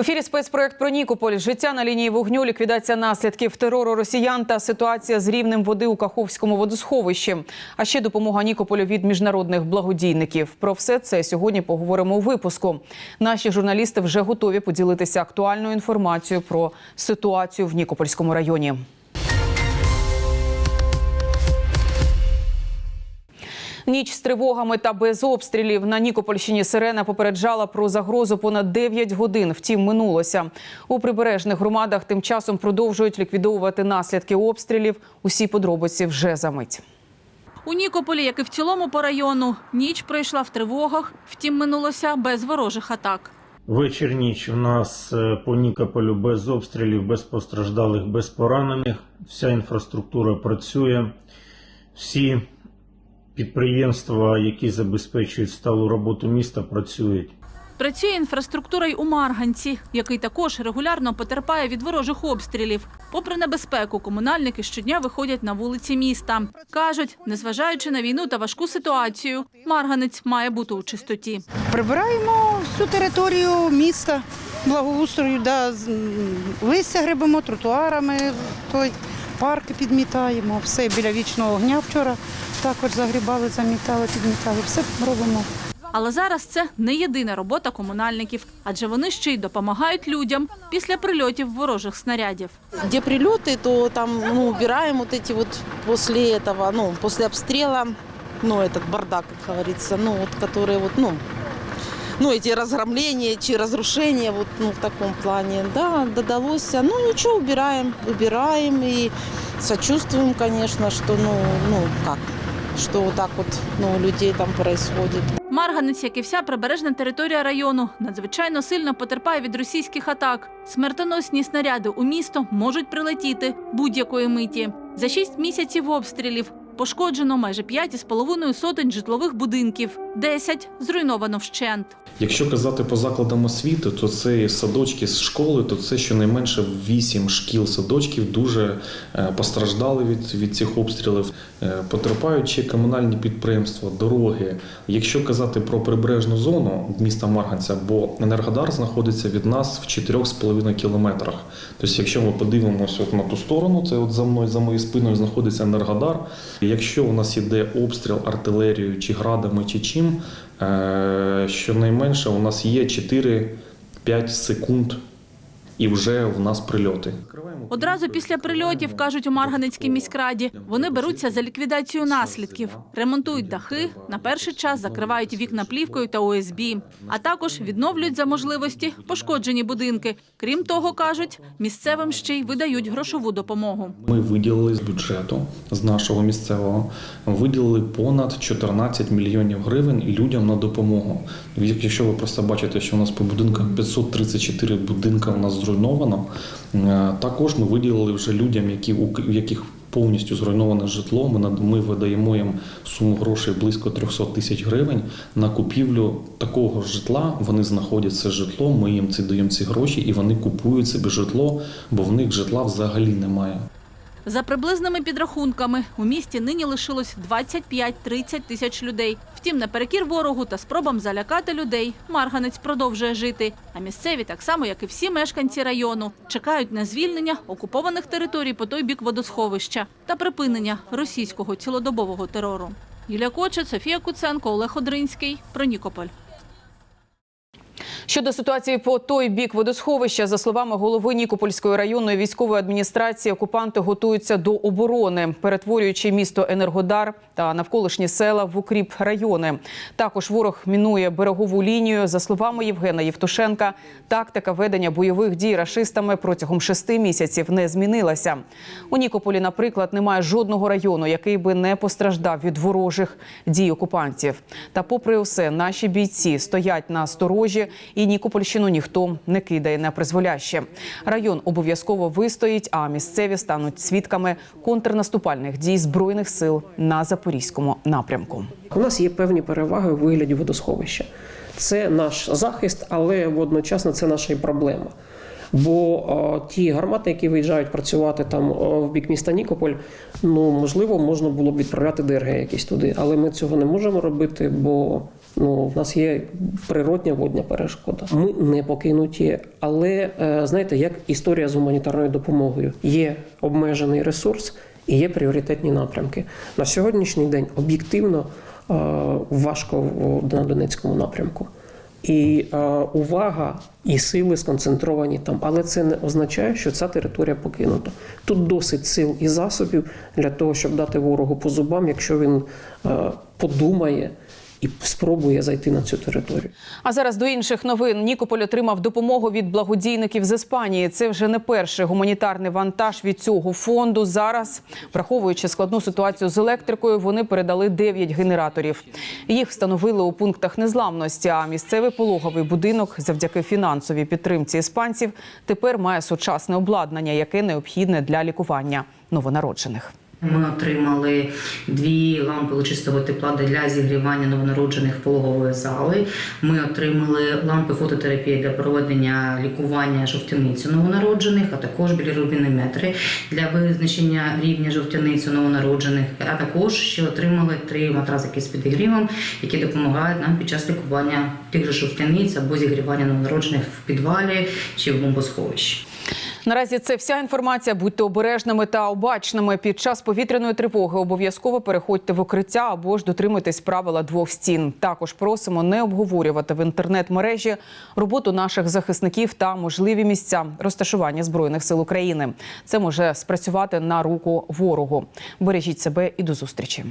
Ефірі спецпроект про Нікополь. Життя на лінії вогню, ліквідація наслідків терору росіян та ситуація з рівнем води у Каховському водосховищі. А ще допомога Нікополю від міжнародних благодійників. Про все це сьогодні поговоримо у випуску. Наші журналісти вже готові поділитися актуальною інформацією про ситуацію в Нікопольському районі. Ніч з тривогами та без обстрілів на Нікопольщині сирена попереджала про загрозу понад 9 годин. Втім, минулося у прибережних громадах. Тим часом продовжують ліквідовувати наслідки обстрілів. Усі подробиці вже за мить. У Нікополі, як і в цілому по району, ніч пройшла в тривогах, втім минулося без ворожих атак. Вечір ніч у нас е, по Нікополю без обстрілів, без постраждалих, без поранених. Вся інфраструктура працює. Всі підприємства, які забезпечують сталу роботу міста, працюють. Працює інфраструктура й у Марганці, який також регулярно потерпає від ворожих обстрілів. Попри небезпеку, комунальники щодня виходять на вулиці міста. Кажуть, незважаючи на війну та важку ситуацію, Марганець має бути у чистоті. Прибираємо всю територію міста, благоустрою, да, листя гребемо, тротуарами, той, парки підмітаємо, все біля вічного огня вчора також загрібали, замітали, підмітали, все робимо. Але зараз це не єдина робота комунальників, адже вони ще й допомагають людям після прильотів ворожих снарядів. где прилеты, то там ну, убираем вот эти вот после этого, ну, после обстрела, ну, этот бардак, как говорится, ну, вот, которые вот, ну, ну, эти разгромления, чи разрушения, вот, ну, в таком плане, да, додалось. Ну, ничего, убираем, убираем и сочувствуем, конечно, что, ну, ну, как, что вот так вот, ну, людей там происходит. Марганець, як і вся прибережна територія району, надзвичайно сильно потерпає від російських атак. Смертоносні снаряди у місто можуть прилетіти будь-якої миті. За шість місяців обстрілів пошкоджено майже 5,5 сотень житлових будинків, 10 зруйновано вщент. Якщо казати по закладам освіти, то це садочки з школи, то це щонайменше 8 шкіл садочків дуже е, постраждали від, від цих обстрілів. Е, Потерпають комунальні підприємства, дороги. Якщо казати про прибережну зону міста Марганця, бо Енергодар знаходиться від нас в 4,5 кілометрах. Тобто, якщо ми подивимося от на ту сторону, це от за мною, за моєю спиною знаходиться Енергодар. І Якщо у нас іде обстріл артилерією чи градами, чи чим, е, щонайменше у нас є 4-5 секунд і вже в нас прильоти. Одразу після прильотів, кажуть у Марганецькій міськраді, вони беруться за ліквідацію наслідків, ремонтують дахи, на перший час закривають вікна плівкою та ОСБ, а також відновлюють за можливості пошкоджені будинки. Крім того, кажуть, місцевим ще й видають грошову допомогу. Ми виділили з бюджету з нашого місцевого, виділили понад 14 мільйонів гривень людям на допомогу. Якщо ви просто бачите, що у нас по будинкам 534 будинка у нас зруйновано, е, також ми виділили вже людям, які у яких повністю зруйноване житло. Ми ми видаємо їм суму грошей близько 300 тисяч гривень на купівлю такого житла. Вони знаходять це житло. Ми їм ці даємо ці гроші, і вони купують собі житло, бо в них житла взагалі немає. За приблизними підрахунками, у місті нині лишилось 25-30 тисяч людей. Втім, наперекір ворогу та спробам залякати людей, Марганець продовжує жити. А місцеві, так само як і всі мешканці району, чекають на звільнення окупованих територій по той бік водосховища та припинення російського цілодобового терору. Юлія Кочет, Софія Куценко, Олег Одринський. Про Нікополь. Щодо ситуації по той бік водосховища, за словами голови Нікопольської районної військової адміністрації, окупанти готуються до оборони, перетворюючи місто Енергодар та навколишні села в укріп райони. Також ворог мінує берегову лінію. За словами Євгена Євтушенка, тактика ведення бойових дій рашистами протягом шести місяців не змінилася. У Нікополі, наприклад, немає жодного району, який би не постраждав від ворожих дій окупантів. Та, попри усе, наші бійці стоять на сторожі, Нікопольщину ніхто не кидає на призволяще. Район обов'язково вистоїть, а місцеві стануть свідками контрнаступальних дій збройних сил на запорізькому напрямку. У нас є певні переваги у вигляді водосховища. Це наш захист, але водночасно це наша і проблема. Бо ті гармати, які виїжджають працювати там в бік міста Нікополь, ну можливо, можна було б відправляти ДРГ якісь туди, але ми цього не можемо робити, бо ну в нас є природня водня перешкода. Ми не покинуті, але е, знаєте, як історія з гуманітарною допомогою є обмежений ресурс і є пріоритетні напрямки. На сьогоднішній день об'єктивно важко на Донецькому напрямку. І е, увага і сили сконцентровані там, але це не означає, що ця територія покинута. Тут досить сил і засобів для того, щоб дати ворогу по зубам, якщо він е, подумає і спробує зайти на цю територію. А зараз до інших новин. Нікополь отримав допомогу від благодійників з Іспанії. Це вже не перший гуманітарний вантаж від цього фонду. Зараз, враховуючи складну ситуацію з електрикою, вони передали 9 генераторів. Їх встановили у пунктах незламності. А місцевий пологовий будинок, завдяки фінансовій підтримці іспанців, тепер має сучасне обладнання, яке необхідне для лікування новонароджених. Ми отримали дві лампи лучистого тепла для зігрівання новонароджених пологової зали. Ми отримали лампи фототерапії для проведення лікування жовтяниці новонароджених, а також білірубінометри для визначення рівня жовтяниці новонароджених. А також ще отримали три матрасики з підігрівом, які допомагають нам під час лікування тих же жовтяниць або зігрівання новонароджених в підвалі чи в бомбосховищі. Наразі це вся інформація. Будьте обережними та обачними. Під час повітряної тривоги обов'язково переходьте в укриття або ж дотримуйтесь правила двох стін. Також просимо не обговорювати в інтернет-мережі роботу наших захисників та можливі місця розташування збройних сил України. Це може спрацювати на руку ворогу. Бережіть себе і до зустрічі.